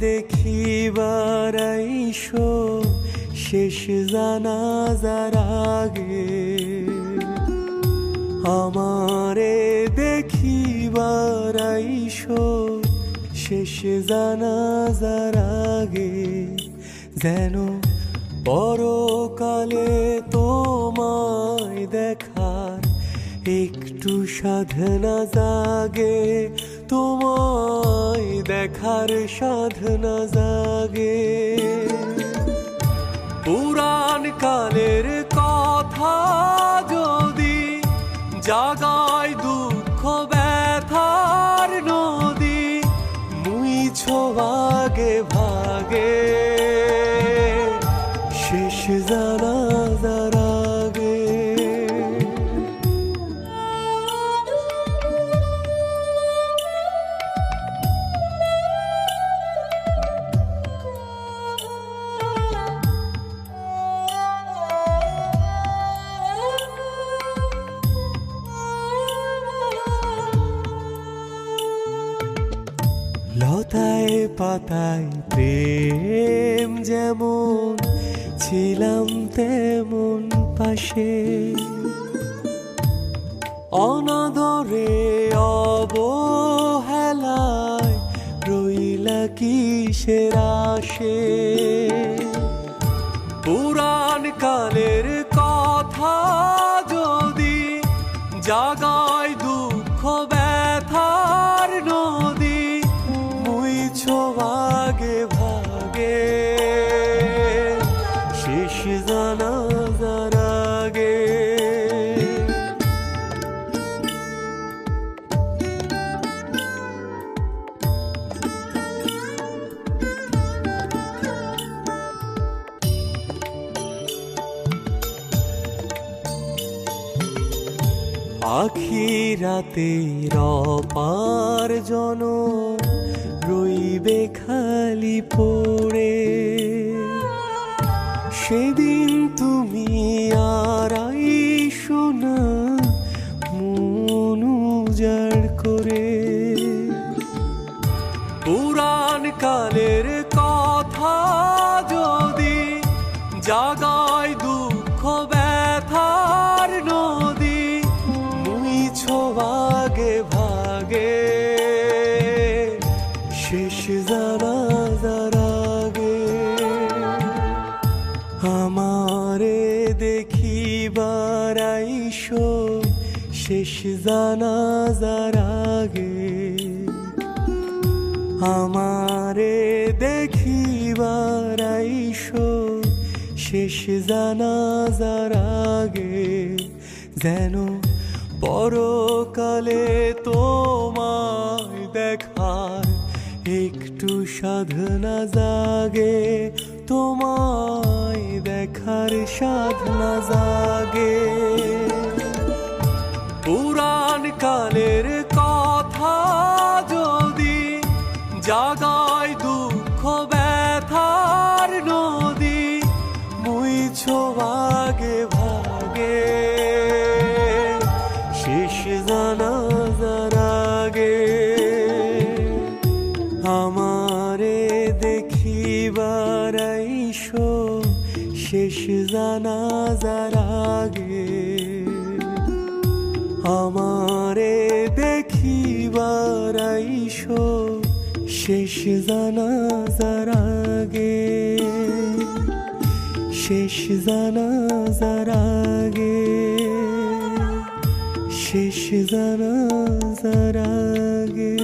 দেখিবার আইসো, শেষ জানাজার আগে। আমারে দেখিবার আইসো, শেষ জানাজার আগে। যেন পরকালে তোমায় দেখার একটু সাধনা জাগে তোমায় দেখার সাধনা জাগে। পুরাণ কালের কথা যদি জাগায় দুঃখ ব্যথার নদী মুইছ ভাগে ভাগে। লতায় পাতায় প্রেম যেমন ছিলাম তেমন পাশে। অনাদরে অবহেলায় রইলা কিসের আসে পুরাণ কালের কথা যদি জাগায় দুঃখ মুইছ ভাগে। শেষ জানা আগে। আখি রাতে রপার জন রইবে খালি পড়ে। সেদিন তুমি আর শোনা মন উজাড় করে। আমারে দেখিবার আইসো, শেষ জানাজার আগে। আমারে দেখিবার আইসো, শেষ জানাজার আগে। যেন পরকালে তোমায় দেখার একটু সাধনা জাগে, তোমায় দেখার সাধনা জাগে। পুরাণ কালের কথা যদি জাগায় দুঃখ ব্যথার নদী মুই ছো আগে ভাগে শেষ জানাজার আগে আমারে দেখিবার আইসো শেষ জানাজার আগে শেষ জানাজার আগে শেষ জানাজার আগে